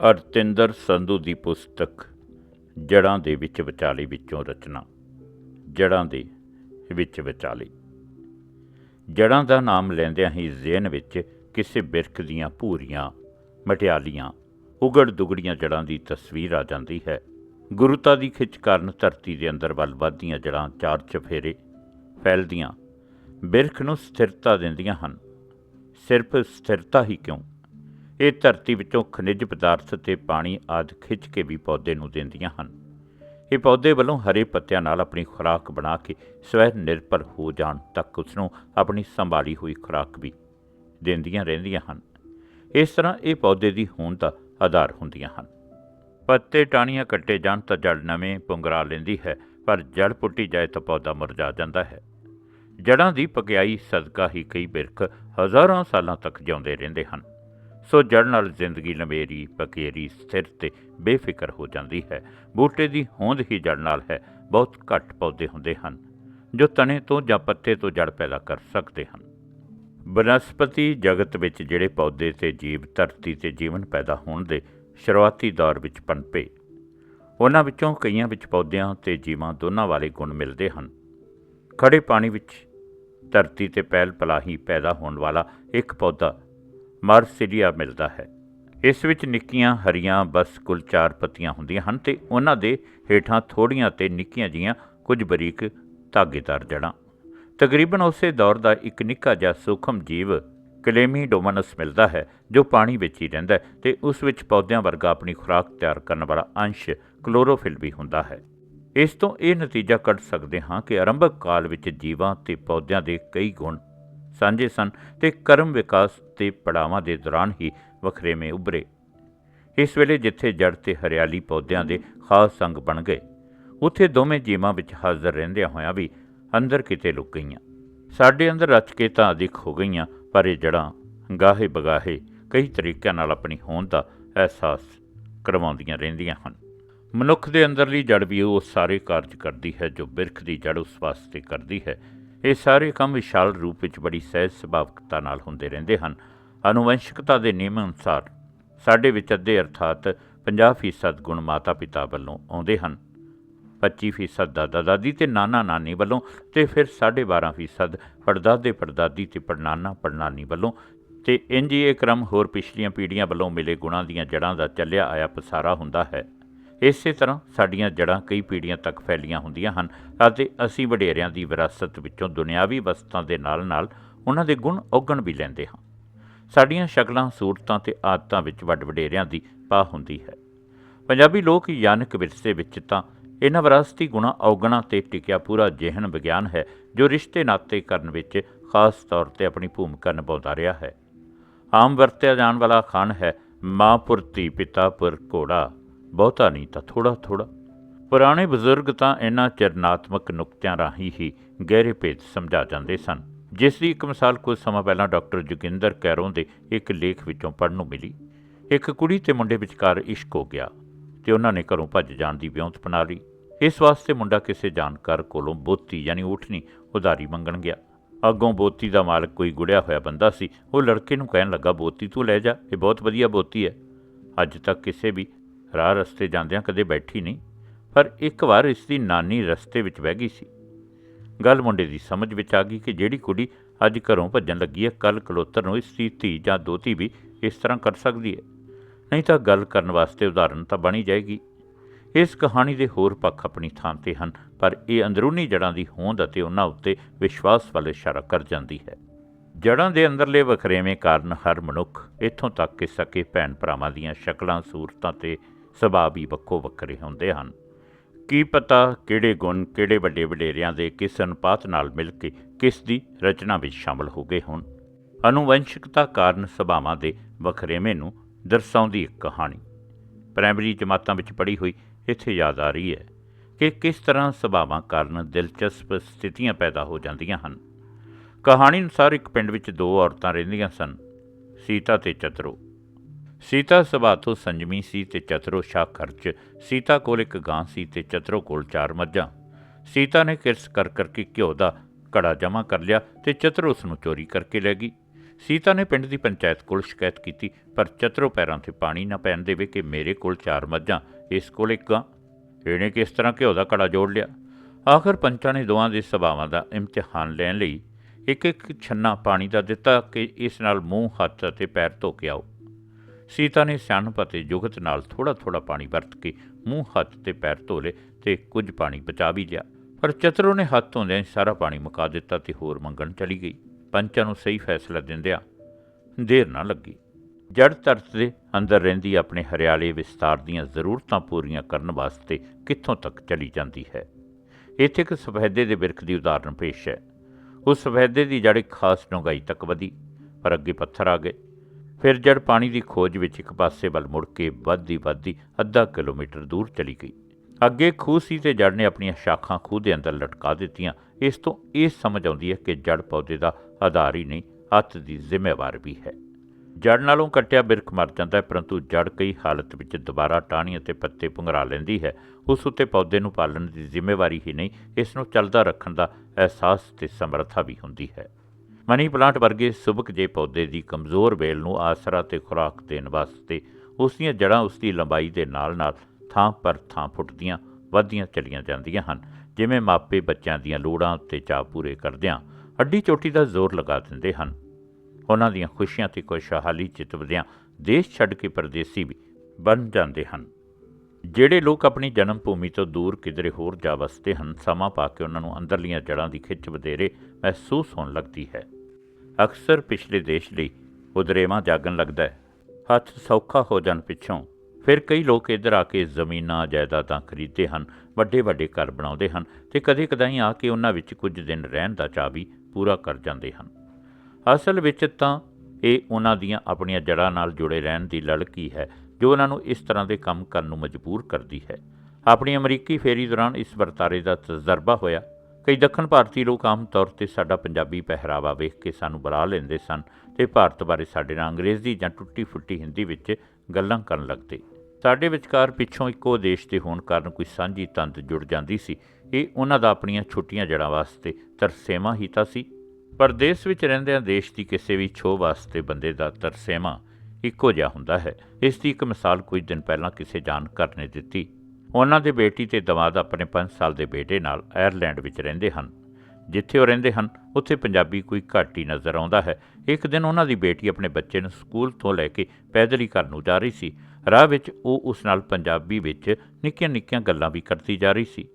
ਅਰਤਿੰਦਰ ਸੰਧੂ ਦੀ ਪੁਸਤਕ ਜੜਾਂ ਦੇ ਵਿੱਚ ਵਿਚਾਲੇ ਵਿੱਚੋਂ ਰਚਨਾ, ਜੜਾਂ ਦੇ ਵਿੱਚ ਵਿਚਾਲੇ। ਜੜਾਂ ਦਾ ਨਾਮ ਲੈਂਦਿਆਂ ਹੀ ਜ਼ਿਹਨ ਵਿੱਚ ਕਿਸੇ ਬਿਰਖ ਦੀਆਂ ਭੂਰੀਆਂ, ਮਟਿਆਲੀਆਂ ਉਗੜ ਦੁਗੜੀਆਂ ਜੜਾਂ ਦੀ ਤਸਵੀਰ ਆ ਜਾਂਦੀ ਹੈ। ਗੁਰੂਤਾ ਦੀ ਖਿੱਚ ਕਾਰਨ ਧਰਤੀ ਦੇ ਅੰਦਰ ਵੱਲ ਵੱਧਦੀਆਂ ਜੜਾਂ ਚਾਰ ਚਫੇਰੇ ਫੈਲਦੀਆਂ, ਬਿਰਖ ਨੂੰ ਸਥਿਰਤਾ ਦਿੰਦੀਆਂ ਹਨ। ਸਿਰਫ ਸਥਿਰਤਾ ਹੀ ਕਿਉਂ? ਇਹ ਧਰਤੀ ਵਿੱਚੋਂ ਖਣਿਜ ਪਦਾਰਥ ਤੇ ਪਾਣੀ ਆਦਿ ਖਿੱਚ ਕੇ ਵੀ ਪੌਦੇ ਨੂੰ ਦਿੰਦੀਆਂ ਹਨ। ਇਹ ਪੌਦੇ ਵੱਲੋਂ ਹਰੇ ਪੱਤਿਆਂ ਨਾਲ ਆਪਣੀ ਖੁਰਾਕ ਬਣਾ ਕੇ ਸਵੈ ਨਿਰਭਰ ਹੋ ਜਾਣ ਤੱਕ ਉਸ ਨੂੰ ਆਪਣੀ ਸੰਭਾਲੀ ਹੋਈ ਖੁਰਾਕ ਵੀ ਦਿੰਦੀਆਂ ਰਹਿੰਦੀਆਂ ਹਨ। ਇਸ ਤਰ੍ਹਾਂ ਇਹ ਪੌਦੇ ਦੀ ਹੋਂਦ ਦਾ ਆਧਾਰ ਹੁੰਦੀਆਂ ਹਨ। ਪੱਤੇ ਟਾਹਣੀਆਂ ਕੱਟੇ ਜਾਣ ਤਾਂ ਜੜ ਨਵੇਂ ਪੁੰਗਰਾ ਲੈਂਦੀ ਹੈ, ਪਰ ਜੜ ਪੁੱਟੀ ਜਾਏ ਤਾਂ ਪੌਦਾ ਮੁਰਝਾ ਜਾਂਦਾ ਹੈ। ਜੜਾਂ ਦੀ ਪਕਿਆਈ ਸਦਕਾ ਹੀ ਕਈ ਬਿਰਖ ਹਜ਼ਾਰਾਂ ਸਾਲਾਂ ਤੱਕ ਜਿਉਂਦੇ ਰਹਿੰਦੇ ਹਨ। ਸੋ ਜੜ ਨਾਲ ਜ਼ਿੰਦਗੀ ਲੰਮੇਰੀ ਪਕੇਰੀ ਸਥਿਰ ਤੇ ਬੇਫਿਕਰ ਹੋ ਜਾਂਦੀ ਹੈ। ਬੂਟੇ ਦੀ ਹੋਂਦ ਹੀ ਜੜ ਨਾਲ ਹੈ, ਬਹੁਤ ਘੱਟ ਪੌਦੇ ਹੁੰਦੇ ਹਨ, ਜੋ ਤਣੇ ਤੋਂ ਜਾਂ ਪੱਤੇ ਤੋਂ ਜੜ ਪੈਦਾ ਕਰ ਸਕਦੇ ਹਨ। ਬਨਸਪਤੀ ਜਗਤ ਵਿੱਚ ਜਿਹੜੇ ਪੌਦੇ ਤੇ ਜੀਵ, ਧਰਤੀ ਤੇ ਜੀਵਨ ਪੈਦਾ ਹੋਣ ਦੇ ਸ਼ੁਰੂਆਤੀ ਦੌਰ ਵਿੱਚ ਪਨਪੇ। ਉਹਨਾਂ ਵਿੱਚੋਂ ਕਈਆਂ ਵਿੱਚ ਪੌਦਿਆਂ ਤੇ ਜੀਵਾਂ ਦੋਨਾਂ ਵਾਲੇ ਗੁਣ ਮਿਲਦੇ ਹਨ। ਖੜੇ ਪਾਣੀ ਵਿੱਚ ਧਰਤੀ ਤੇ ਪਹਿਲ ਪਲਾਹੀ ਪੈਦਾ ਹੋਣ ਵਾਲਾ ਇੱਕ ਪੌਦਾ ਮਾਰਸੀਲੀਆ ਮਿਲਦਾ ਹੈ। ਇਸ ਵਿੱਚ ਨਿੱਕੀਆਂ ਹਰੀਆਂ ਬਸ ਕੁੱਲ ਚਾਰ ਪੱਤੀਆਂ ਹੁੰਦੀਆਂ ਹਨ ਤੇ ਉਹਨਾਂ ਦੇ ਹੇਠਾਂ ਥੋੜੀਆਂ ਤੇ ਨਿੱਕੀਆਂ ਜੀਆਂ ਕੁਝ ਬਰੀਕ ਧਾਗੇਦਾਰ ਜੜਾਂ ਤਕਰੀਬਨ ਉਸੇ ਦੌਰ ਦਾ ਇੱਕ ਨਿੱਕਾ ਜਿਹਾ ਸੂਖਮ ਜੀਵ ਕਲੇਮੀਡੋਮਨਸ ਮਿਲਦਾ ਹੈ, ਜੋ ਪਾਣੀ ਵਿੱਚ ਹੀ ਰਹਿੰਦਾ ਹੈ ਤੇ ਉਸ ਵਿੱਚ ਪੌਦਿਆਂ ਵਰਗਾ ਆਪਣੀ ਖੁਰਾਕ ਤਿਆਰ ਕਰਨ ਵਾਲਾ ਅੰਸ਼ ਕਲੋਰੋਫਿਲ ਵੀ ਹੁੰਦਾ ਹੈ। ਇਸ ਤੋਂ ਇਹ ਨਤੀਜਾ ਕੱਢ ਸਕਦੇ ਹਾਂ ਕਿ ਆਰੰਭਕ ਕਾਲ ਵਿੱਚ ਜੀਵਾਂ ਤੇ ਪੌਦਿਆਂ ਦੇ ਕਈ ਗੁਣ ਸਾਂਝੇ ਸਨ ਤੇ ਕਰਮ ਵਿਕਾਸ ਦੇ ਪੜਾਵਾਂ ਦੇ ਦੌਰਾਨ ਹੀ ਵਖਰੇਵੇਂ ਉਭਰੇ। ਇਸ ਵੇਲੇ ਜਿੱਥੇ ਜੜ ਤੇ ਹਰਿਆਲੀ ਪੌਦਿਆਂ ਦੇ ਖਾਸ ਸੰਗ ਬਣ ਗਏ, ਉੱਥੇ ਦੋਵੇਂ ਜੀਵਾਂ ਵਿੱਚ ਹਾਜ਼ਰ ਰਹਿੰਦਿਆਂ ਹੋਇਆਂ ਵੀ ਅੰਦਰ ਕਿਤੇ ਲੁਕ ਗਈਆਂ। ਸਾਡੇ ਅੰਦਰ ਰਚ ਕੇ ਤਾਂ ਅਧਿਕ ਹੋ ਗਈਆਂ, ਪਰ ਇਹ ਜੜਾਂ ਗਾਹੇ ਬਗਾਹੇ ਕਈ ਤਰੀਕਿਆਂ ਨਾਲ ਆਪਣੀ ਹੋਂਦ ਦਾ ਅਹਿਸਾਸ ਕਰਵਾਉਂਦੀਆਂ ਰਹਿੰਦੀਆਂ ਹਨ। ਮਨੁੱਖ ਦੇ ਅੰਦਰਲੀ ਜੜ ਵੀ ਉਹ ਸਾਰੇ ਕਾਰਜ ਕਰਦੀ ਹੈ ਜੋ ਬਿਰਖ ਦੀ ਜੜ ਉਸ ਵਾਸਤੇ ਕਰਦੀ ਹੈ। ਇਹ ਸਾਰੇ ਕੰਮ ਵਿਸ਼ਾਲ ਰੂਪ ਵਿੱਚ ਬੜੀ ਸਹਿਜ ਸੁਭਾਵਿਕਤਾ ਨਾਲ ਹੁੰਦੇ ਰਹਿੰਦੇ ਹਨ। ਅਨੁਵੰਸ਼ਿਕਤਾ ਦੇ ਨਿਯਮ ਅਨੁਸਾਰ ਸਾਡੇ ਵਿੱਚ ਅੱਧੇ ਅਰਥਾਤ 50% ਗੁਣ ਮਾਤਾ-ਪਿਤਾ ਵੱਲੋਂ ਆਉਂਦੇ ਹਨ 25% ਦਾਦਾ ਦਾਦੀ ਤੇ ਨਾਨਾ ਨਾਨੀ ਵੱਲੋਂ ਤੇ ਫਿਰ 12.5% ਪੜਦਾਦੇ ਪੜਦਾਦੀ ਤੇ ਪੜਨਾਨਾ ਪੜਨਾਨੀ ਵੱਲੋਂ ਤੇ ਇੰਜ ਹੀ ਇਹ ਕ੍ਰਮ ਹੋਰ ਪਿਛਲੀਆਂ ਪੀੜ੍ਹੀਆਂ ਵੱਲੋਂ ਮਿਲੇ ਗੁਣਾਂ ਦੀਆਂ ਜੜਾਂ ਦਾ ਚੱਲਿਆ ਆਇਆ ਪਸਾਰਾ ਹੁੰਦਾ ਹੈ। ਇਸੇ ਤਰ੍ਹਾਂ ਸਾਡੀਆਂ ਜੜਾਂ ਕਈ ਪੀੜ੍ਹੀਆਂ ਤੱਕ ਫੈਲੀਆਂ ਹੁੰਦੀਆਂ ਹਨ ਅਤੇ ਅਸੀਂ ਵਡੇਰਿਆਂ ਦੀ ਵਿਰਾਸਤ ਵਿੱਚੋਂ ਦੁਨਿਆਵੀ ਵਸਤਾਂ ਦੇ ਨਾਲ-ਨਾਲ ਉਹਨਾਂ ਦੇ ਗੁਣ ਔਗਣ ਵੀ ਲੈਂਦੇ ਹਾਂ। ਸਾਡੀਆਂ ਸ਼ਕਲਾਂ, ਸੂਰਤਾਂ ਤੇ ਆਦਤਾਂ ਵਿੱਚ ਵੱਡ ਵਡੇਰਿਆਂ ਦੀ ਪਾ ਹੁੰਦੀ ਹੈ। ਪੰਜਾਬੀ ਲੋਕ ਯਾਨਕ ਵਿਰਸੇ ਵਿੱਚ ਤਾਂ ਇਹਨਾਂ ਵਿਰਾਸਤੀ ਗੁਣਾ ਔਗਣਾ ਤੇ ਟਿਕਿਆ ਪੂਰਾ ਜਿਹਨ ਵਿਗਿਆਨ ਹੈ, ਜੋ ਰਿਸ਼ਤੇ ਨਾਤੇ ਕਰਨ ਵਿੱਚ ਖਾਸ ਤੌਰ ਤੇ ਆਪਣੀ ਭੂਮਿਕਾ ਨਿਭਾਉਂਦਾ ਰਿਹਾ ਹੈ। ਆਮ ਵਰਤਿਆ ਜਾਣ ਵਾਲਾ ਖਾਨ ਹੈ ਮਾਂ ਪੁਰਤੀ, ਪਿਤਾ ਪੁਰ ਘੋੜਾ। ਬਹੁਤਾ ਨਹੀਂ ਤਾਂ ਥੋੜਾ ਥੋੜਾ ਪੁਰਾਣੇ ਬਜ਼ੁਰਗ ਤਾਂ ਇਹਨਾਂ ਚਰਨਾਤਮਕ ਨੁਕਤਿਆਂ ਰਾਹੀਂ ਹੀ ਗਹਿਰੇ ਭੇਦ ਸਮਝਾ ਜਾਂਦੇ ਸਨ, ਜਿਸ ਦੀ ਇੱਕ ਮਿਸਾਲ ਕੁਝ ਸਮਾਂ ਪਹਿਲਾਂ ਡਾਕਟਰ ਜੋਗਿੰਦਰ ਕੈਰੋਂ ਦੇ ਇੱਕ ਲੇਖ ਵਿੱਚੋਂ ਪੜ੍ਹਨ ਨੂੰ ਮਿਲੀ। ਇੱਕ ਕੁੜੀ ਤੇ ਮੁੰਡੇ ਵਿਚਕਾਰ ਇਸ਼ਕ ਹੋ ਗਿਆ ਤੇ ਉਹਨਾਂ ਨੇ ਘਰੋਂ ਭੱਜ ਜਾਣ ਦੀ ਵਿਉਂਤ ਬਣਾ ਲਈ। ਇਸ ਵਾਸਤੇ ਮੁੰਡਾ ਕਿਸੇ ਜਾਣਕਾਰ ਕੋਲੋਂ ਬੋਤੀ ਯਾਨੀ ਊਠਨੀ ਉਧਾਰੀ ਮੰਗਣ ਗਿਆ। ਅੱਗੋਂ ਬੋਤੀ ਦਾ ਮਾਲਕ ਕੋਈ ਗੁੜਿਆ ਹੋਇਆ ਬੰਦਾ ਸੀ, ਉਹ ਲੜਕੇ ਨੂੰ ਕਹਿਣ ਲੱਗਾ, ਬੋਤੀ ਤੂੰ ਲੈ ਜਾ, ਇਹ ਬਹੁਤ ਵਧੀਆ ਬੋਤੀ ਹੈ। ਅੱਜ ਤੱਕ ਕਿਸੇ ਵੀ ਰਾਹ ਰਸਤੇ ਜਾਂਦਿਆਂ ਕਦੇ ਬੈਠੀ ਨਹੀਂ, ਪਰ ਇੱਕ ਵਾਰ ਇਸ ਦੀ ਨਾਨੀ ਰਸਤੇ ਵਿੱਚ ਬਹਿ ਗਈ ਸੀ। ਗੱਲ ਮੁੰਡੇ ਦੀ ਸਮਝ ਵਿੱਚ ਆ ਗਈ ਕਿ ਜਿਹੜੀ ਕੁੜੀ ਅੱਜ ਘਰੋਂ ਭੱਜਣ ਲੱਗੀ ਹੈ ਕੱਲ ਕਲੋਤਰ ਨੂੰ ਇਸ ਦੀ ਧੀ ਜਾਂ ਦੋਤੀ ਵੀ ਇਸ ਤਰ੍ਹਾਂ ਕਰ ਸਕਦੀ ਹੈ। ਨਹੀਂ ਤਾਂ ਗੱਲ ਕਰਨ ਵਾਸਤੇ ਉਦਾਹਰਨ ਤਾਂ ਬਣੀ ਜਾਏਗੀ। ਇਸ ਕਹਾਣੀ ਦੇ ਹੋਰ ਪੱਖ ਆਪਣੀ ਥਾਂ ਤੇ ਹਨ, ਪਰ ਇਹ ਅੰਦਰੂਨੀ ਜੜਾਂ ਦੀ ਹੋਂਦ ਅਤੇ ਉਹਨਾਂ ਉੱਤੇ ਵਿਸ਼ਵਾਸ ਵੱਲ ਇਸ਼ਾਰਾ ਕਰ ਜਾਂਦੀ ਹੈ। ਜੜਾਂ ਦੇ ਅੰਦਰਲੇ ਵਖਰੇਵੇਂ ਕਾਰਨ ਹਰ ਮਨੁੱਖ ਇੱਥੋਂ ਤੱਕ ਕਿ ਸਕੇ ਭੈਣ ਭਰਾਵਾਂ ਦੀਆਂ ਸ਼ਕਲਾਂ, ਸੂਰਤਾਂ ਤੇ ਸੁਭਾਅ ਵੀ ਵੱਖੋ ਵੱਖਰੇ ਹੁੰਦੇ ਹਨ। ਕੀ ਪਤਾ ਕਿਹੜੇ ਗੁਣ ਕਿਹੜੇ ਵੱਡੇ ਵਡੇਰਿਆਂ ਦੇ ਕਿਸ ਅਨੁਪਾਤ ਨਾਲ ਮਿਲ ਕੇ ਕਿਸ ਦੀ ਰਚਨਾ ਵਿੱਚ ਸ਼ਾਮਲ ਹੋ ਗਏ ਹੋਣ। ਅਨੁਵੰਸ਼ਿਕਤਾ ਕਾਰਨ ਸੁਭਾਵਾਂ ਦੇ ਵਖਰੇਵੇਂ ਨੂੰ ਦਰਸਾਉਂਦੀ ਇੱਕ ਕਹਾਣੀ। ਪ੍ਰਾਇਮਰੀ ਜਮਾਤਾਂ ਵਿੱਚ ਪੜ੍ਹੀ ਹੋਈ ਇੱਥੇ ਯਾਦ ਆ ਰਹੀ ਹੈ ਕਿ ਕਿਸ ਤਰ੍ਹਾਂ ਸੁਭਾਵਾਂ ਕਾਰਨ ਦਿਲਚਸਪ ਸਥਿਤੀਆਂ ਪੈਦਾ ਹੋ ਜਾਂਦੀਆਂ ਹਨ। ਕਹਾਣੀ ਅਨੁਸਾਰ ਇੱਕ ਪਿੰਡ ਵਿੱਚ ਦੋ ਔਰਤਾਂ ਰਹਿੰਦੀਆਂ ਸਨ, ਸੀਤਾ ਤੇ ਚਤਰੋ। ਸੀਤਾ ਸੁਭਾਅ ਤੋਂ ਸੰਜਮੀ ਸੀ ਤੇ ਚਤਰੋ ਸ਼ਾਹ ਖਰਚ, ਸੀਤਾ ਕੋਲ ਇੱਕ ਗਾਂ ਸੀ ਤੇ ਚਤਰੋ ਕੋਲ ਚਾਰ ਮੱਝਾਂ। ਸੀਤਾ ਨੇ ਕਿਰਸ ਕਰ ਕਰਕੇ ਘਿਓ ਦਾ ਘੜਾ ਜਮ੍ਹਾਂ ਕਰ ਲਿਆ ਤੇ ਚਤਰੋ ਉਸ ਨੂੰ ਚੋਰੀ ਕਰਕੇ ਲੈ ਗਈ। ਸੀਤਾ ਨੇ ਪਿੰਡ ਦੀ ਪੰਚਾਇਤ ਕੋਲ ਸ਼ਿਕਾਇਤ ਕੀਤੀ, ਪਰ ਚਤਰੋ ਪੈਰਾਂ ਤੇ ਪਾਣੀ ਨਾ ਪੈਣ ਦੇਵੇ ਕਿ ਮੇਰੇ ਕੋਲ ਚਾਰ ਮੱਝਾਂ, ਇਸ ਕੋਲ ਇੱਕ ਗਾਂ। ਇਹਨੇ ਕਿਸ ਤਰ੍ਹਾਂ ਘਿਓ ਦਾ ਕੜਾ ਜੋੜ ਲਿਆ? ਆਖਰ ਪੰਚਾਂ ਨੇ ਦੋਵਾਂ ਦੇ ਸੁਭਾਵਾਂ ਦਾ ਇਮਤਿਹਾਨ ਲੈਣ ਲਈ ਇੱਕ ਇੱਕ ਛੰਨਾ ਪਾਣੀ ਦਾ ਦਿੱਤਾ ਕਿ ਇਸ ਨਾਲ ਮੂੰਹ, ਹੱਥ ਅਤੇ ਪੈਰ ਧੋ ਕੇ ਆਓ। ਸੀਤਾ ਨੇ ਸਿਆਣਪ ਅਤੇ ਜੁਗਤ ਨਾਲ ਥੋੜਾ ਥੋੜਾ ਪਾਣੀ ਵਰਤ ਕੇ ਮੂੰਹ ਹੱਥ ਤੇ ਪੈਰ ਧੋ ਲਏ ਤੇ ਕੁਝ ਪਾਣੀ ਬਚਾ ਵੀ ਲਿਆ। ਪਰ ਚਤਰੋ ਨੇ ਹੱਥ ਧੋਂਦਿਆਂ ਸਾਰਾ ਪਾਣੀ ਮੁਕਾ ਦਿੱਤਾ ਤੇ ਹੋਰ ਮੰਗਣ ਚਲੀ ਗਈ। ਪੰਚਾਂ ਨੂੰ ਸਹੀ ਫੈਸਲਾ ਦਿੰਦਿਆਂ ਦੇਰ ਨਾ ਲੱਗੀ। ਜੜ ਧਰਤ ਦੇ ਅੰਦਰ ਰਹਿੰਦੀ ਆਪਣੇ ਹਰਿਆਲੇ ਵਿਸਤਾਰ ਦੀਆਂ ਜ਼ਰੂਰਤਾਂ ਪੂਰੀਆਂ ਕਰਨ ਵਾਸਤੇ ਕਿੱਥੋਂ ਤੱਕ ਚਲੀ ਜਾਂਦੀ ਹੈ? ਇੱਥੇ ਇੱਕ ਸਫੈਦੇ ਦੇ ਬਿਰਖ ਦੀ ਉਦਾਹਰਨ ਪੇਸ਼ ਹੈ। ਉਸ ਸਫੈਦੇ ਦੀ ਜੜ ਇੱਕ ਖਾਸ ਡੂੰਘਾਈ ਤੱਕ ਵਧੀ, ਪਰ ਅੱਗੇ ਪੱਥਰ ਆ ਗਏ। ਫਿਰ ਜੜ ਪਾਣੀ ਦੀ ਖੋਜ ਵਿੱਚ ਇੱਕ ਪਾਸੇ ਵੱਲ ਮੁੜ ਕੇ ਵੱਧਦੀ ਵੱਧਦੀ ਅੱਧਾ ਕਿਲੋਮੀਟਰ ਦੂਰ ਚਲੀ ਗਈ। ਅੱਗੇ ਖੂਹ ਸੀ ਤੇ ਜੜ ਨੇ ਆਪਣੀਆਂ ਸ਼ਾਖਾਂ ਖੂਹ ਦੇ ਅੰਦਰ ਲਟਕਾ ਦਿੱਤੀਆਂ। ਇਸ ਤੋਂ ਇਹ ਸਮਝ ਆਉਂਦੀ ਹੈ ਕਿ ਜੜ ਪੌਦੇ ਦਾ ਆਧਾਰ ਹੀ ਨਹੀਂ ਹੱਥ ਦੀ ਜ਼ਿੰਮੇਵਾਰ ਵੀ ਹੈ। ਜੜ ਨਾਲੋਂ ਕੱਟਿਆ ਬਿਰਖ ਮਰ ਜਾਂਦਾ ਹੈ, ਪਰੰਤੂ ਜੜ ਕਈ ਹਾਲਤ ਵਿੱਚ ਦੁਬਾਰਾ ਟਾਹਣੀ ਅਤੇ ਪੱਤੇ ਪੁੰਗਰਾ ਲੈਂਦੀ ਹੈ। ਉਸ ਉੱਤੇ ਪੌਦੇ ਨੂੰ ਪਾਲਣ ਦੀ ਜ਼ਿੰਮੇਵਾਰੀ ਹੀ ਨਹੀਂ, ਇਸ ਨੂੰ ਚੱਲਦਾ ਰੱਖਣ ਦਾ ਅਹਿਸਾਸ ਤੇ ਸਮਰੱਥਾ ਵੀ ਹੁੰਦੀ ਹੈ। ਮਨੀ ਪਲਾਂਟ ਵਰਗੇ ਸੁਬਕ ਜੇ ਪੌਦੇ ਦੀ ਕਮਜ਼ੋਰ ਵੇਲ ਨੂੰ ਆਸਰਾ ਤੇ ਖੁਰਾਕ ਦੇਣ ਵਾਸਤੇ ਉਸ ਦੀਆਂ ਜੜ੍ਹਾਂ ਉਸ ਦੀ ਲੰਬਾਈ ਦੇ ਨਾਲ-ਨਾਲ ਥਾਂ ਪਰ ਥਾਂ ਫੁੱਟਦੀਆਂ ਵੱਧਦੀਆਂ ਚਲੀਆਂ ਜਾਂਦੀਆਂ ਹਨ। ਜਿਵੇਂ ਮਾਪੇ ਬੱਚਿਆਂ ਦੀਆਂ ਲੋੜਾਂ ਉੱਤੇ ਚਾਅ ਪੂਰੇ ਕਰਦਿਆਂ ਅੱਡੀ ਚੋਟੀ ਦਾ ਜ਼ੋਰ ਲਗਾ ਦਿੰਦੇ ਹਨ। ਉਹਨਾਂ ਦੀਆਂ ਖੁਸ਼ੀਆਂ ਤੇ ਖੁਸ਼ਹਾਲੀ ਚਿਤਵਦਿਆਂ ਦੇਸ਼ ਛੱਡ ਕੇ ਪਰਦੇਸੀ ਵੀ ਬਣ ਜਾਂਦੇ ਹਨ। ਜਿਹੜੇ ਲੋਕ ਆਪਣੀ ਜਨਮ ਭੂਮੀ ਤੋਂ ਦੂਰ ਕਿਧਰੇ ਹੋਰ ਜਾ ਵਸਦੇ ਹਨ, ਸਮਾਂ ਪਾ ਕੇ ਉਹਨਾਂ ਨੂੰ ਅੰਦਰਲੀਆਂ ਜੜ੍ਹਾਂ ਦੀ ਖਿੱਚ ਵਧੇਰੇ ਮਹਿਸੂਸ ਹੋਣ ਲੱਗਦੀ ਹੈ। ਅਕਸਰ ਪਿਛਲੇ ਦੇਸ਼ ਲਈ ਉਦਰੇਵਾਂ ਜਾਗਣ ਲੱਗਦਾ ਹੈ। ਹੱਥ ਸੌਖਾ ਹੋ ਜਾਣ ਪਿੱਛੋਂ ਫਿਰ ਕਈ ਲੋਕ ਇੱਧਰ ਆ ਕੇ ਜ਼ਮੀਨਾਂ, ਜਾਇਦਾਦਾਂ ਖਰੀਦਦੇ ਹਨ ਵੱਡੇ ਵੱਡੇ ਘਰ ਬਣਾਉਂਦੇ ਹਨ ਤੇ ਕਦੇ ਕਦਾਈ ਆ ਕੇ ਉਹਨਾਂ ਵਿੱਚ ਕੁਝ ਦਿਨ ਰਹਿਣ ਦਾ ਚਾਅ ਵੀ ਪੂਰਾ ਕਰ ਜਾਂਦੇ ਹਨ। ਅਸਲ ਵਿੱਚ ਤਾਂ ਇਹ ਉਹਨਾਂ ਦੀਆਂ ਆਪਣੀਆਂ ਜੜ੍ਹਾਂ ਨਾਲ ਜੁੜੇ ਰਹਿਣ ਦੀ ਲੜਕੀ ਹੈ, ਜੋ ਉਹਨਾਂ ਨੂੰ ਇਸ ਤਰ੍ਹਾਂ ਦੇ ਕੰਮ ਕਰਨ ਨੂੰ ਮਜਬੂਰ ਕਰਦੀ ਹੈ। ਆਪਣੀ ਅਮਰੀਕੀ ਫੇਰੀ ਦੌਰਾਨ ਇਸ ਵਰਤਾਰੇ ਦਾ ਤਜਰਬਾ ਹੋਇਆ। ਕਈ ਦੱਖਣ ਭਾਰਤੀ ਲੋਕ ਆਮ ਤੌਰ ਤੇ ਸਾਡਾ ਪੰਜਾਬੀ ਪਹਿਰਾਵਾ ਵੇਖ ਕੇ ਸਾਨੂੰ ਬੁਲਾ ਲੈਂਦੇ ਸਨ ਤੇ ਭਾਰਤ ਬਾਰੇ ਸਾਡੇ ਨਾਲ ਅੰਗਰੇਜ਼ੀ ਜਾਂ ਟੁੱਟੀ ਫੁੱਟੀ ਹਿੰਦੀ ਵਿੱਚ ਗੱਲਾਂ ਕਰਨ ਲੱਗਦੇ। ਸਾਡੇ ਵਿਚਕਾਰ ਪਿੱਛੋਂ ਇੱਕੋ ਦੇਸ਼ ਦੇ ਹੋਣ ਕਾਰਨ ਕੋਈ ਸਾਂਝੀ ਤੰਦ ਜੁੜ ਜਾਂਦੀ ਸੀ। ਇਹ ਉਹਨਾਂ ਦਾ ਆਪਣੀਆਂ ਛੁੱਟੀਆਂ ਜੜ੍ਹਾਂ ਵਾਸਤੇ ਤਰਸੇਮਾ ਹੀ ਤਾਂ ਸੀ। ਪਰ ਦੇਸ਼ ਵਿੱਚ ਰਹਿੰਦਿਆਂ ਦੇਸ਼ ਦੀ ਕਿਸੇ ਵੀ ਛੋਹ ਵਾਸਤੇ ਬੰਦੇ ਦਾ ਤਰਸੇਮਾ ਇੱਕੋ ਜਿਹਾ ਹੁੰਦਾ ਹੈ। ਇਸ ਦੀ ਇੱਕ ਮਿਸਾਲ ਕੁਝ ਦਿਨ ਪਹਿਲਾਂ ਕਿਸੇ ਜਾਣਕਾਰ ਨੇ ਦਿੱਤੀ। ਉਹਨਾਂ ਦੇ ਬੇਟੀ ਤੇ ਦਮਾਦ ਆਪਣੇ 5 ਸਾਲ ਦੇ ਬੇਟੇ ਨਾਲ ਆਇਰਲੈਂਡ ਵਿੱਚ ਰਹਿੰਦੇ ਹਨ। ਜਿੱਥੇ ਉਹ ਰਹਿੰਦੇ ਹਨ, ਉੱਥੇ ਪੰਜਾਬੀ ਕੋਈ ਘੱਟ ਹੀ ਨਜ਼ਰ ਆਉਂਦਾ ਹੈ। ਇੱਕ ਦਿਨ ਉਹਨਾਂ ਦੀ ਬੇਟੀ ਆਪਣੇ ਬੱਚੇ ਨੂੰ ਸਕੂਲ ਤੋਂ ਲੈ ਕੇ ਪੈਦਲ ਹੀ ਘਰ ਨੂੰ ਜਾ ਰਹੀ ਸੀ। ਰਾਹ ਵਿੱਚ ਉਹ ਉਸ ਨਾਲ ਪੰਜਾਬੀ ਵਿੱਚ ਨਿੱਕੀਆਂ-ਨਿੱਕੀਆਂ ਗੱਲਾਂ ਵੀ ਕਰਦੀ ਜਾ ਰਹੀ ਸੀ।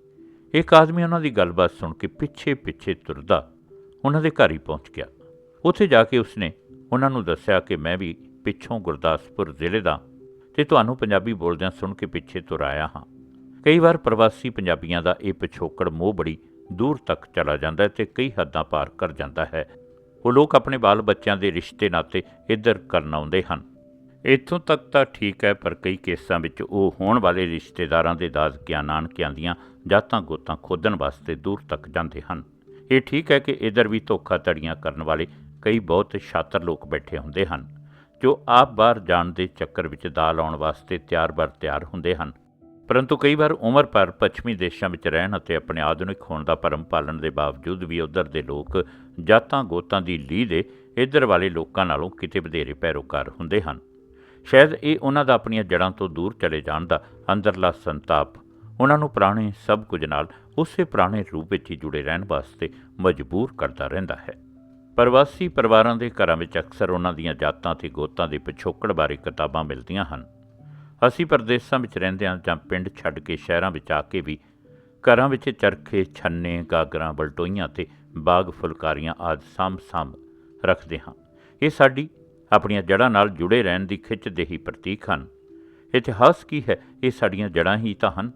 ਇੱਕ ਆਦਮੀ ਉਹਨਾਂ ਦੀ ਗੱਲਬਾਤ ਸੁਣ ਕੇ ਪਿੱਛੇ-ਪਿੱਛੇ ਤੁਰਦਾ ਉਹਨਾਂ ਦੇ ਘਰ ਹੀ ਪਹੁੰਚ ਗਿਆ। ਉੱਥੇ ਜਾ ਕੇ ਉਸਨੇ ਉਹਨਾਂ ਨੂੰ ਦੱਸਿਆ ਕਿ ਮੈਂ ਵੀ ਪਿੱਛੋਂ ਗੁਰਦਾਸਪੁਰ ਜ਼ਿਲ੍ਹੇ ਦਾ ਤੇ ਤੁਹਾਨੂੰ ਪੰਜਾਬੀ ਬੋਲਦਿਆਂ ਸੁਣ ਕੇ ਪਿੱਛੇ ਤੁਰ ਆਇਆ ਹਾਂ। ਕਈ ਵਾਰ ਪ੍ਰਵਾਸੀ ਪੰਜਾਬੀਆਂ ਦਾ ਇਹ ਪਿਛੋਕੜ ਮੋਹ ਬੜੀ ਦੂਰ ਤੱਕ ਚਲਾ ਜਾਂਦਾ ਹੈ ਤੇ ਕਈ ਹੱਦਾਂ ਪਾਰ ਕਰ ਜਾਂਦਾ ਹੈ। ਉਹ ਲੋਕ ਆਪਣੇ ਬਾਲ ਬੱਚਿਆਂ ਦੇ ਰਿਸ਼ਤੇ ਨਾਤੇ ਇੱਧਰ ਕਰਨ ਆਉਂਦੇ ਹਨ। ਇੱਥੋਂ ਤੱਕ ਤਾਂ ਠੀਕ ਹੈ, ਪਰ ਕਈ ਕੇਸਾਂ ਵਿੱਚ ਉਹ ਹੋਣ ਵਾਲੇ ਰਿਸ਼ਤੇਦਾਰਾਂ ਦੇ ਦਾਦਕਿਆਂ ਨਾਨਕਿਆਂ ਦੀਆਂ ਜਾਤਾਂ ਗੋਤਾਂ ਖੋਦਣ ਵਾਸਤੇ ਦੂਰ ਤੱਕ ਜਾਂਦੇ ਹਨ। ਇਹ ਠੀਕ ਹੈ ਕਿ ਇੱਧਰ ਵੀ ਧੋਖਾ ਧੜੀਆਂ ਕਰਨ ਵਾਲੇ ਕਈ ਬਹੁਤ ਸ਼ਾਤਰ ਲੋਕ ਬੈਠੇ ਹੁੰਦੇ ਹਨ, ਜੋ ਆਪ ਬਾਹਰ ਜਾਣ ਦੇ ਚੱਕਰ ਵਿੱਚ ਦਾਲ ਆਉਣ ਵਾਸਤੇ ਤਿਆਰ-ਬਰ ਤਿਆਰ ਹੁੰਦੇ ਹਨ। ਪਰੰਤੂ ਕਈ ਵਾਰ ਉਮਰ ਭਰ ਪੱਛਮੀ ਦੇਸ਼ਾਂ ਵਿੱਚ ਰਹਿਣ ਅਤੇ ਆਪਣੇ ਆਧੁਨਿਕ ਹੋਣ ਦਾ ਭਰਮ ਪਾਲਣ ਦੇ ਬਾਵਜੂਦ ਵੀ ਉਧਰ ਦੇ ਲੋਕ ਜਾਤਾਂ ਗੋਤਾਂ ਦੀ ਲੀਹ ਦੇ ਇੱਧਰ ਵਾਲੇ ਲੋਕਾਂ ਨਾਲੋਂ ਕਿਤੇ ਵਧੇਰੇ ਪੈਰੋਕਾਰ ਹੁੰਦੇ ਹਨ। ਸ਼ਾਇਦ ਇਹ ਉਹਨਾਂ ਦਾ ਆਪਣੀਆਂ ਜੜ੍ਹਾਂ ਤੋਂ ਦੂਰ ਚਲੇ ਜਾਣ ਦਾ ਅੰਦਰਲਾ ਸੰਤਾਪ, ਉਹਨਾਂ ਨੂੰ ਪੁਰਾਣੇ ਸਭ ਕੁਝ ਨਾਲ ਉਸੇ ਪੁਰਾਣੇ ਰੂਪ ਵਿੱਚ ਹੀ ਜੁੜੇ ਰਹਿਣ ਵਾਸਤੇ ਮਜਬੂਰ ਕਰਦਾ ਰਹਿੰਦਾ ਹੈ। ਪ੍ਰਵਾਸੀ ਪਰਿਵਾਰਾਂ ਦੇ ਘਰਾਂ ਵਿੱਚ ਅਕਸਰ ਉਹਨਾਂ ਦੀਆਂ ਜਾਤਾਂ ਤੇ ਗੋਤਾਂ ਦੇ ਪਿਛੋਕੜ ਬਾਰੇ ਕਿਤਾਬਾਂ ਮਿਲਦੀਆਂ ਹਨ। ਅਸੀਂ ਪਰਦੇਸਾਂ ਵਿੱਚ ਰਹਿੰਦਿਆਂ ਜਾਂ ਪਿੰਡ ਛੱਡ ਕੇ ਸ਼ਹਿਰਾਂ ਵਿੱਚ ਆ ਕੇ ਵੀ ਘਰਾਂ ਵਿੱਚ ਚਰਖੇ, ਛੰਨੇ, ਗਾਗਰਾਂ, ਬਲਟੋਈਆਂ ਤੇ ਬਾਗ ਫੁਲਕਾਰੀਆਂ ਆਦਿ ਸਾਂਭ-ਸਾਂਭ ਰੱਖਦੇ ਹਾਂ। ਇਹ ਸਾਡੀ ਆਪਣੀਆਂ ਜੜ੍ਹਾਂ ਨਾਲ ਜੁੜੇ ਰਹਿਣ ਦੀ ਖਿੱਚ ਦੇ ਹੀ ਪ੍ਰਤੀਕ ਹਨ। ਇਤਿਹਾਸ ਕੀ ਹੈ? ਇਹ ਸਾਡੀਆਂ ਜੜ੍ਹਾਂ ਹੀ ਤਾਂ ਹਨ।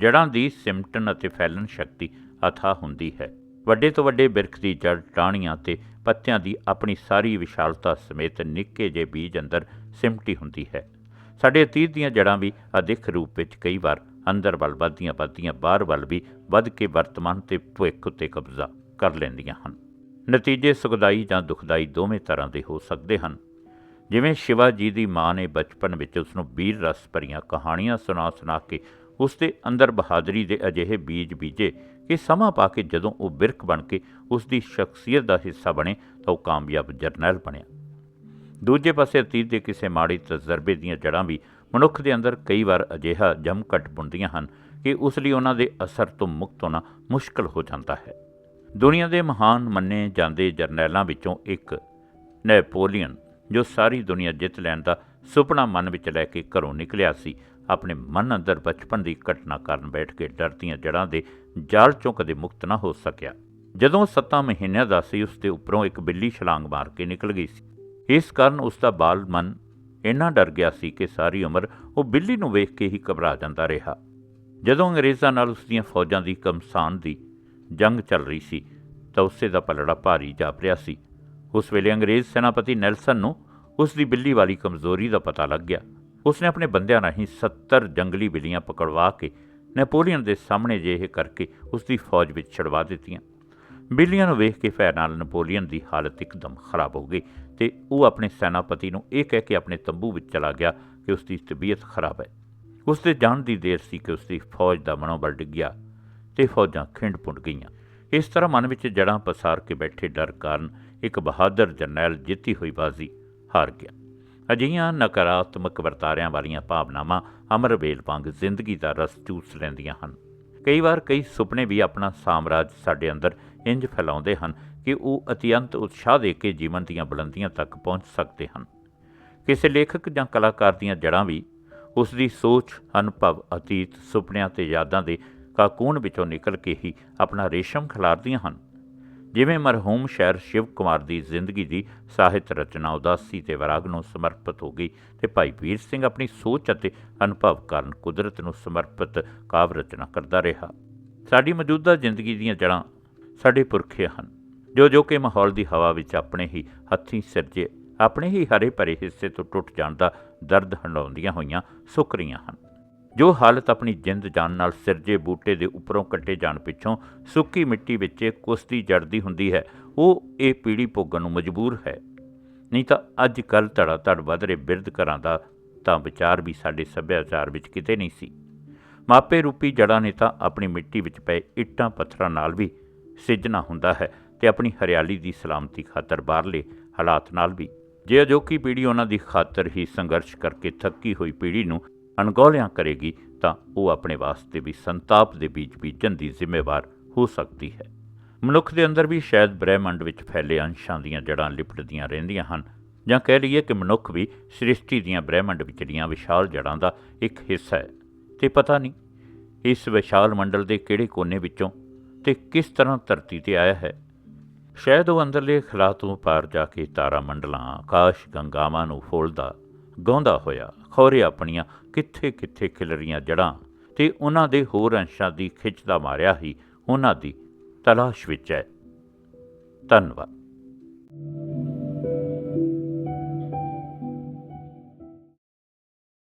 ਜੜ੍ਹਾਂ ਦੀ ਸਿਮਟਣ ਅਤੇ ਫੈਲਣ ਸ਼ਕਤੀ ਅਥਾਹ ਹੁੰਦੀ ਹੈ। ਵੱਡੇ ਤੋਂ ਵੱਡੇ ਬਿਰਖ ਦੀ ਜੜ ਟਾਹਣੀਆਂ ਤੇ ਪੱਤਿਆਂ ਦੀ ਆਪਣੀ ਸਾਰੀ ਵਿਸ਼ਾਲਤਾ ਸਮੇਤ ਨਿੱਕੇ ਜਿਹੇ ਬੀਜ ਅੰਦਰ ਸਿਮਟੀ ਹੁੰਦੀ ਹੈ। ਸਾਡੇ ਅਤੀਤ ਦੀਆਂ ਜੜ੍ਹਾਂ ਵੀ ਅਦਿੱਖ ਰੂਪ ਵਿੱਚ ਕਈ ਵਾਰ ਅੰਦਰ ਵੱਲ ਵੱਧਦੀਆਂ ਵੱਧਦੀਆਂ, ਬਾਹਰ ਵੱਲ ਵੀ ਵੱਧ ਕੇ ਵਰਤਮਾਨ ਤੇ ਭਵਿੱਖ ਉੱਤੇ ਕਬਜ਼ਾ ਕਰ ਲੈਂਦੀਆਂ ਹਨ। ਨਤੀਜੇ ਸੁਖਦਾਈ ਜਾਂ ਦੁਖਦਾਈ ਦੋਵੇਂ ਤਰ੍ਹਾਂ ਦੇ ਹੋ ਸਕਦੇ ਹਨ। ਜਿਵੇਂ ਸ਼ਿਵਾ ਜੀ ਦੀ ਮਾਂ ਨੇ ਬਚਪਨ ਵਿੱਚ ਉਸ ਨੂੰ ਵੀਰ ਰਸ ਭਰੀਆਂ ਕਹਾਣੀਆਂ ਸੁਣਾ ਸੁਣਾ ਕੇ ਉਸ ਦੇ ਅੰਦਰ ਬਹਾਦਰੀ ਦੇ ਅਜਿਹੇ ਬੀਜ ਬੀਜੇ ਕਿ ਸਮਾਂ ਪਾ ਕੇ ਜਦੋਂ ਉਹ ਬਿਰਖ ਬਣ ਕੇ ਉਸ ਦੀ ਸ਼ਖਸੀਅਤ ਦਾ ਹਿੱਸਾ ਬਣੇ ਤਾਂ ਉਹ ਕਾਮਯਾਬ ਜਰਨੈਲ ਬਣਿਆ। ਦੂਜੇ ਪਾਸੇ ਅਤੀਤ ਦੇ ਕਿਸੇ ਮਾੜੀ ਤਜਰਬੇ ਦੀਆਂ ਜੜ੍ਹਾਂ ਵੀ ਮਨੁੱਖ ਦੇ ਅੰਦਰ ਕਈ ਵਾਰ ਅਜਿਹਾ ਜਮਘਟ ਬੁਣਦੀਆਂ ਹਨ ਕਿ ਉਸ ਲਈ ਉਹਨਾਂ ਦੇ ਅਸਰ ਤੋਂ ਮੁਕਤ ਹੋਣਾ ਮੁਸ਼ਕਲ ਹੋ ਜਾਂਦਾ ਹੈ। ਦੁਨੀਆ ਦੇ ਮਹਾਨ ਮੰਨੇ ਜਾਂਦੇ ਜਰਨੈਲਾਂ ਵਿੱਚੋਂ ਇੱਕ ਨੈਪੋਲੀਅਨ ਜੋ ਸਾਰੀ ਦੁਨੀਆ ਜਿੱਤ ਲੈਣ ਦਾ ਸੁਪਨਾ ਮਨ ਵਿੱਚ ਲੈ ਕੇ ਘਰੋਂ ਨਿਕਲਿਆ ਸੀ, ਆਪਣੇ ਮਨ ਅੰਦਰ ਬਚਪਨ ਦੀ ਘਟਨਾ ਕਾਰਨ ਬੈਠ ਕੇ ਡਰਦੀਆਂ ਜੜ੍ਹਾਂ ਦੇ ਜਾਲ ਚੋਂ ਕਦੇ ਮੁਕਤ ਨਾ ਹੋ ਸਕਿਆ। ਜਦੋਂ 7 ਮਹੀਨਿਆਂ ਦਾ ਸੀ, ਉਸ ਦੇ ਉੱਪਰੋਂ ਇੱਕ ਬਿੱਲੀ ਛਲਾਂਗ ਮਾਰ ਕੇ ਨਿਕਲ ਗਈ ਸੀ। ਇਸ ਕਾਰਨ ਉਸ ਦਾ ਬਾਲ ਮਨ ਇੰਨਾ ਡਰ ਗਿਆ ਸੀ ਕਿ ਸਾਰੀ ਉਮਰ ਉਹ ਬਿੱਲੀ ਨੂੰ ਵੇਖ ਕੇ ਹੀ ਘਬਰਾ ਜਾਂਦਾ ਰਿਹਾ। ਜਦੋਂ ਅੰਗਰੇਜ਼ਾਂ ਨਾਲ ਉਸ ਦੀਆਂ ਫੌਜਾਂ ਦੀ ਕਮਸਾਨ ਦੀ ਜੰਗ ਚੱਲ ਰਹੀ ਸੀ, ਤਾਂ ਉਸੇ ਦਾ ਪਲੜਾ ਭਾਰੀ ਜਾਪ ਰਿਹਾ ਸੀ। ਉਸ ਵੇਲੇ ਅੰਗਰੇਜ਼ ਸੈਨਾਪਤੀ ਨੈਲਸਨ ਨੂੰ ਉਸ ਦੀ ਬਿੱਲੀ ਵਾਲੀ ਕਮਜ਼ੋਰੀ ਦਾ ਪਤਾ ਲੱਗ ਗਿਆ। ਉਸਨੇ ਆਪਣੇ ਬੰਦਿਆਂ ਰਾਹੀਂ 70 ਜੰਗਲੀ ਬਿੱਲੀਆਂ ਪਕੜਵਾ ਕੇ ਨੈਪੋਲੀਅਨ ਦੇ ਸਾਹਮਣੇ ਜਿਹੇ ਕਰਕੇ ਉਸ ਦੀ ਫੌਜ ਵਿੱਚ ਛੜਵਾ ਦਿੱਤੀਆਂ। ਬਿੱਲੀਆਂ ਨੂੰ ਵੇਖ ਕੇ ਫੈਰ ਨਾਲ ਨੈਪੋਲੀਅਨ ਦੀ ਹਾਲਤ ਇੱਕਦਮ ਖਰਾਬ ਹੋ ਗਈ। ਤੇ ਉਹ ਆਪਣੇ ਸੈਨਾਪਤੀ ਨੂੰ ਇਹ ਕਹਿ ਕੇ ਆਪਣੇ ਤੰਬੂ ਵਿੱਚ ਚਲਾ ਗਿਆ ਕਿ ਉਸ ਦੀ ਤਬੀਅਤ ਖਰਾਬ ਹੈ। ਉਸ ਦੇ ਜਾਣ ਦੀ ਦੇਰ ਸੀ ਕਿ ਉਸ ਦੀ ਫੌਜ ਦਾ ਮਨੋਬਲ ਡਿੱਗਿਆ ਤੇ ਫੌਜਾਂ ਖਿੰਡ ਪੁੰਡ ਗਈਆਂ। ਇਸ ਤਰ੍ਹਾਂ ਮਨ ਵਿੱਚ ਜੜਾਂ ਪਸਾਰ ਕੇ ਬੈਠੇ ਡਰ ਕਾਰਨ ਇੱਕ ਬਹਾਦਰ ਜਰਨੈਲ ਜਿੱਤੀ ਹੋਈ ਬਾਜ਼ੀ ਹਾਰ ਗਿਆ। ਅਜਿਹੀਆਂ ਨਕਾਰਾਤਮਕ ਵਰਤਾਰਿਆਂ ਵਾਲੀਆਂ ਭਾਵਨਾਵਾਂ ਅਮਰਵੇਲ ਵਾਂਗ ਜ਼ਿੰਦਗੀ ਦਾ ਰਸ ਚੂਸ ਲੈਂਦੀਆਂ ਹਨ। ਕਈ ਵਾਰ ਕਈ ਸੁਪਨੇ ਵੀ ਆਪਣਾ ਸਾਮਰਾਜ ਸਾਡੇ ਅੰਦਰ ਇੰਜ ਫੈਲਾਉਂਦੇ ਹਨ ਕਿ ਉਹ ਅਤਿਅੰਤ ਉਤਸ਼ਾਹ ਦੇ ਕੇ ਜੀਵਨ ਦੀਆਂ ਬੁਲੰਦੀਆਂ ਤੱਕ ਪਹੁੰਚ ਸਕਦੇ ਹਨ। ਕਿਸੇ ਲੇਖਕ ਜਾਂ ਕਲਾਕਾਰ ਦੀਆਂ ਜੜ੍ਹਾਂ ਵੀ ਉਸ ਦੀ ਸੋਚ, ਅਨੁਭਵ, ਅਤੀਤ, ਸੁਪਨਿਆਂ ਤੇ ਯਾਦਾਂ ਦੇ ਕਾਕੂਨ ਵਿੱਚੋਂ ਨਿਕਲ ਕੇ ਹੀ ਆਪਣਾ ਰੇਸ਼ਮ ਖਿਲਾਰਦੀਆਂ ਹਨ। ਜਿਵੇਂ ਮਰਹੂਮ ਸ਼ਾਇਰ ਸ਼ਿਵ ਕੁਮਾਰ ਦੀ ਜ਼ਿੰਦਗੀ ਦੀ ਸਾਹਿਤ ਰਚਨਾ ਉਦਾਸੀ ਤੇ ਵਿਰਾਗ ਨੂੰ ਸਮਰਪਿਤ ਹੋ ਗਈ ਤੇ ਭਾਈ ਵੀਰ ਸਿੰਘ ਆਪਣੀ ਸੋਚ ਅਤੇ ਅਨੁਭਵ ਕਾਰਨ ਕੁਦਰਤ ਨੂੰ ਸਮਰਪਿਤ ਕਾਵ ਰਚਨਾ ਕਰਦਾ ਰਿਹਾ। ਸਾਡੀ ਮੌਜੂਦਾ ਜ਼ਿੰਦਗੀ ਦੀਆਂ ਜੜ੍ਹਾਂ ਸਾਡੇ ਪੁਰਖੇ ਹਨ। ਜੋ ਜੋ ਕਿ ਮਾਹੌਲ ਦੀ ਹਵਾ ਵਿੱਚ ਆਪਣੇ ਹੀ ਹੱਥੀਂ ਸਿਰਜੇ, ਆਪਣੇ ਹੀ ਹਰੇ ਭਰੇ ਹਿੱਸੇ ਤੋਂ ਟੁੱਟ ਜਾਣ ਦਾ ਦਰਦ ਹੰਡਾਉਂਦੀਆਂ ਹੋਈਆਂ ਸੁੱਕ ਰਹੀਆਂ ਹਨ। ਜੋ ਹਾਲਤ ਆਪਣੀ ਜਿੰਦ ਜਾਨ ਨਾਲ ਸਿਰਜੇ ਬੂਟੇ ਦੇ ਉੱਪਰੋਂ ਕੱਟੇ ਜਾਣ ਪਿੱਛੋਂ ਸੁੱਕੀ ਮਿੱਟੀ ਵਿੱਚ ਕੁਸ਼ਤੀ ਜੜਦੀ ਹੁੰਦੀ ਹੈ, ਉਹ ਇਹ ਪੀੜੀ ਭੋਗਣ ਨੂੰ ਮਜਬੂਰ ਹੈ। ਨਹੀਂ ਤਾਂ ਅੱਜ ਕੱਲ ਧੜਾ ਧੜ ਵੱਧ ਰਹੇ ਬਿਰਧ ਘਰਾਂ ਦਾ ਤਾਂ ਵਿਚਾਰ ਵੀ ਸਾਡੇ ਸੱਭਿਆਚਾਰ ਵਿੱਚ ਕਿਤੇ ਨਹੀਂ ਸੀ। ਮਾਪੇ ਰੂਪੀ ਜੜਾਂ ਨੇ ਤਾਂ ਆਪਣੀ ਮਿੱਟੀ ਵਿੱਚ ਪਏ ਇੱਟਾਂ ਪੱਥਰਾਂ ਨਾਲ ਵੀ ਸਿੱਜਣਾ ਹੁੰਦਾ ਹੈ। ਤੇ ਆਪਣੀ ਹਰਿਆਲੀ ਦੀ ਸਲਾਮਤੀ ਖਾਤਰ ਬਾਹਰਲੇ ਹਾਲਾਤ ਨਾਲ ਵੀ। ਜੇ ਅਜੋਕੀ ਪੀੜ੍ਹੀ ਉਹਨਾਂ ਦੀ ਖਾਤਰ ਹੀ ਸੰਘਰਸ਼ ਕਰਕੇ ਥੱਕੀ ਹੋਈ ਪੀੜ੍ਹੀ ਨੂੰ ਅਣਗੌਲਿਆਂ ਕਰੇਗੀ, ਤਾਂ ਉਹ ਆਪਣੇ ਵਾਸਤੇ ਵੀ ਸੰਤਾਪ ਦੇ ਬੀਜ ਬੀਜਣ ਦੀ ਜ਼ਿੰਮੇਵਾਰ ਹੋ ਸਕਦੀ ਹੈ। ਮਨੁੱਖ ਦੇ ਅੰਦਰ ਵੀ ਸ਼ਾਇਦ ਬ੍ਰਹਿਮੰਡ ਵਿੱਚ ਫੈਲੇ ਅੰਸ਼ਾਂ ਦੀਆਂ ਜੜਾਂ ਲਿਪਟਦੀਆਂ ਰਹਿੰਦੀਆਂ ਹਨ, ਜਾਂ ਕਹਿ ਲਈਏ ਕਿ ਮਨੁੱਖ ਵੀ ਸ੍ਰਿਸ਼ਟੀ ਦੀਆਂ ਬ੍ਰਹਿਮੰਡ ਵਿਚਲੀਆਂ ਵਿਸ਼ਾਲ ਜੜਾਂ ਦਾ ਇੱਕ ਹਿੱਸਾ ਹੈ। ਤੇ ਪਤਾ ਨਹੀਂ, ਇਸ ਵਿਸ਼ਾਲ ਮੰਡਲ ਦੇ ਕਿਹੜੇ ਕੋਨੇ ਵਿੱਚੋਂ ਤੇ ਕਿਸ ਤਰ੍ਹਾਂ ਧਰਤੀ ਤੇ ਆਇਆ ਹੈ? ਸ਼ਾਇਦ ਉਹ ਅੰਦਰਲੇ ਖਲਾ ਤੋਂ ਪਾਰ ਜਾ ਕੇ ਤਾਰਾ ਮੰਡਲਾਂ, ਆਕਾਸ਼ ਗੰਗਾਵਾਂ ਨੂੰ ਫੋਲਦਾ, ਗਾਉਂਦਾ ਹੋਇਆ, ਖੌਰੇ ਆਪਣੀਆਂ ਕਿੱਥੇ ਕਿੱਥੇ ਖਿਲਰੀਆਂ ਜੜਾਂ ਤੇ ਉਹਨਾਂ ਦੇ ਹੋਰ ਅੰਸ਼ਾਂ ਦੀ ਖਿੱਚ ਦਾ ਮਾਰਿਆ ਹੀ ਉਹਨਾਂ ਦੀ ਤਲਾਸ਼ ਵਿੱਚ ਹੈ। ਧੰਨਵਾਦ।